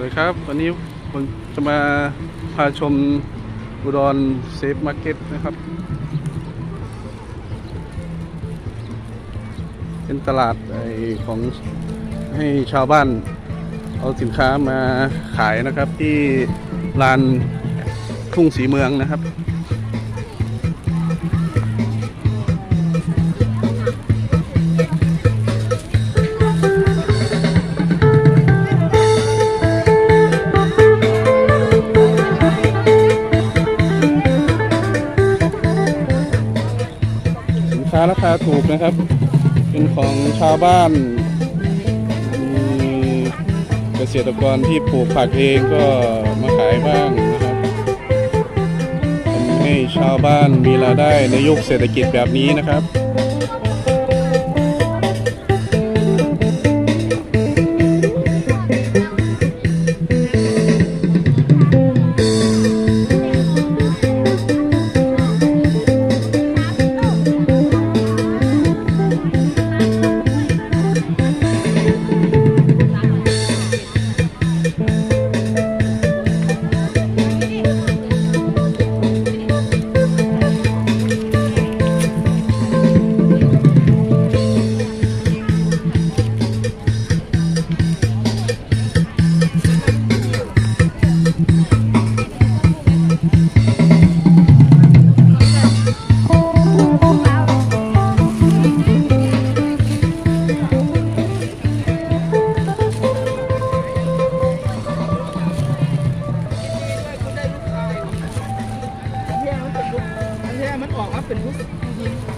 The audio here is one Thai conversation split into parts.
วัสดีครับ วันนี้ผมจะมาพาชมอุดรเซฟมาร์เก็ตนะครับ เป็นตลาดไอของให้ชาวบ้านเอาสินค้ามาขายนะครับที่ลานทุ่งสีเมืองนะครับ ค้าราคาถูกนะครับ เป็นของชาวบ้านมีเกษตรกรที่ปลูกผักเองก็มาขายบ้างนะครับทำให้ชาวบ้านมีรายได้ในยุคเศรษฐกิจแบบนี้นะครับ ป็นไหนจ้ะเอามาเป็นรู้สึก็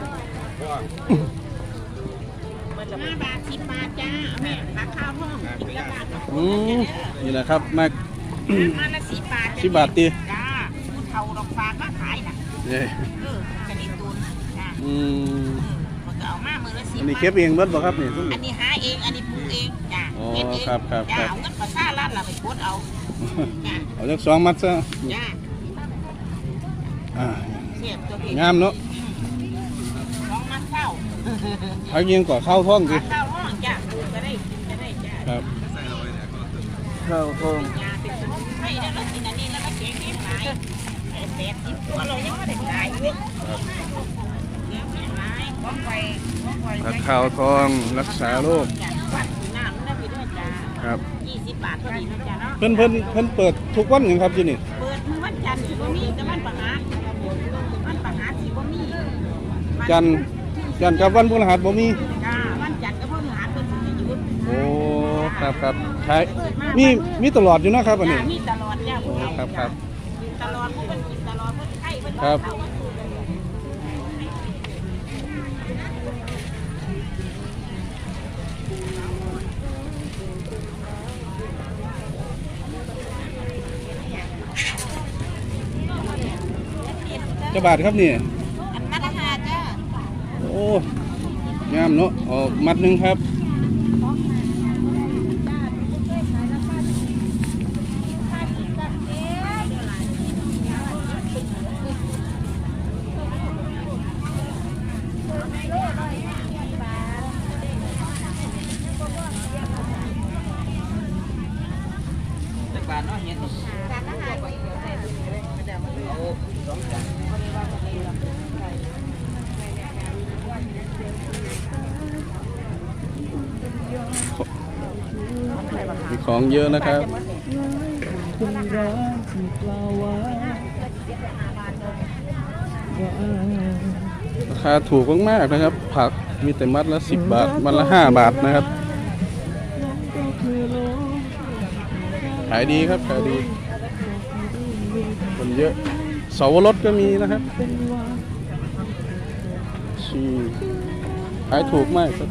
ห้าบาทสิบบาทจ้าแม่ราคาห้องกินละบาทอืมนี่แหละครับมามาละสิบบาทสิบบาทตีจ้าผู้เฒ่าดอกฝากมาขายน่ะเย้เออกระดิ่งตูนจ้าอืมมันก็เอามามือละสิบอันนี้บาทเก็บเองเบิดบ่ครับนี่อันนี้หาเองอันนี้ปลูกเองจ้าอ๋อเฮ็ดเองครับครับจ้าครับ เอาเงินภาษาล้านเราไปกดเอาจ้าเอาจักสองมัดซะจ้าอ่า เสียบตัวเอง งามเนาะสองมัด เข้าพักยิงก่อข้าวท้องสิมัดเข้าห้องจ้าจะได้กินจะได้จ้าครับข้าวท้องยาเป็นสมุนไพรแล้วเรากินอันนี้แล้วก็เจ๊งเองหลายแปดสิบตัวเรายังไม่ได้ขายเลยเลี้ยงแม่หลายของไฟของไฟผักข้าวท้องรักษาโรคจ้าวัดน้ำนะพี่ด้วยจ้าครับยี่สิบบาทพอดีนะจ้าเนาะเพิ่นเพิ่นเพิ่นเปิดทุกวันหยังครับที่นี่เปิดมื้อวันจันทร์สิบ่มีแต่วันประหารวันประหารสิบ่มีจันทร์ จันทร์กับวันพฤหัสบ่มีจ้าวันจันทร์กับพฤหัสเพิ่นสิหยุดโอ้ครับครับขายมีมีตลอดอยู่เนาะครับอันนี้ จ้ามีตลอดจ้าผู้เฒ่าครับครับ กินตลอดผู้เพิ่นกินตลอดเพิ่นไข้เพิ่นครับเฒ่าเพิ่นสูดจะบาทครับนี่ อันมัดละห้าจ้า โอ้ งามเนาะออกมัดหนึ่งครับาทเนาะเห็นจานละห้าบาทเอาสองจาน ของเยอะนะครับราคาถูกมากๆนะครับ ผักมีแต่มัดละ10บาท มัดละ5บาทนะครับขายดีครับขายดีคนเยอะเสาวรสก็มีนะครับชีขายถูกมากครับ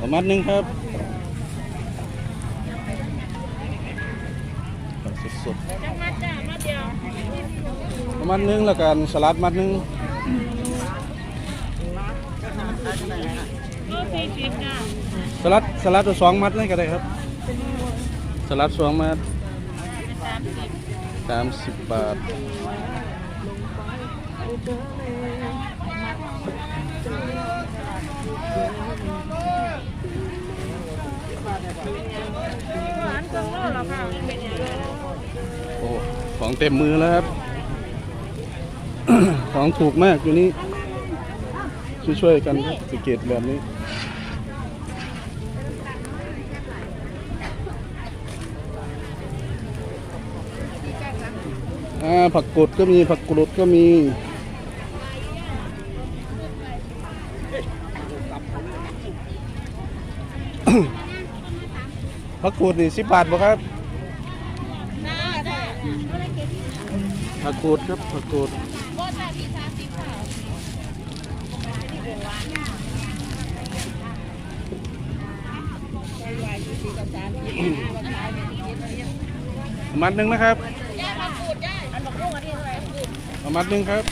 ประมาณหนึงครับผักสดๆประมาณหนึงแล้วกันสลัดมัดหนึงสลัดสลัดตัวสองมัดเลยก็ได้ครับ สลัดสองมัดสามสิบบาท โอ้ของ เต็มมือแล้วครับ ของถูกมากอยู่นี้ ช่วยๆกันครับสเกตแบบนี้ผักกดก็มีผักกรดก็มีผักกูดนี่สิบบาทบ่ครับ ผักกูดครับผักกูดประมัดหนึ่งนะครับประมัดหนึ่งครับ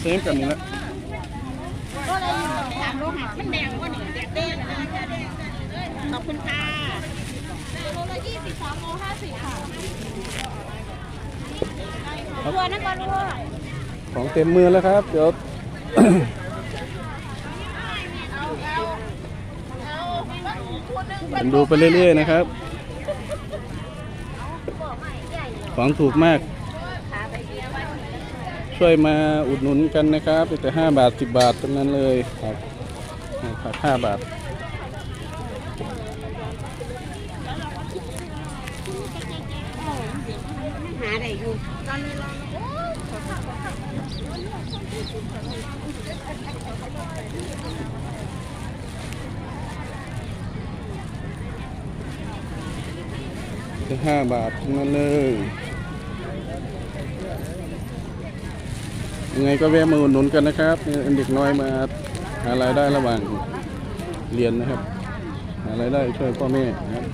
เซมกันนี่ละก็เลยสามโลหะมันแดงกว่าหนึ่งแดงขอบคุณค่ะโลละยี่สิบสองโลห้าสิบค่ะ ตัวนั่นก่อนลูกของเต็มมือแล้วครับ เดี๋ยว ผมดูไปเรื่อยๆนะครับ ของถูกมาก ช่วยมาอุดหนุนกันนะครับแต่ห้าบาทสิบบาทตรงนั้นเลยครับผักห้าบาท หาได้อยู่ตอนนี้ลองแต่ห้าบาทงนั้นเลยยังไงก็แวะมาอุดหนุนกันนะครับเนี่ยเด็กน้อยมาหารายได้ระหว่างเรียนนะครับ หารายได้ช่วยพ่อแม่นะครับ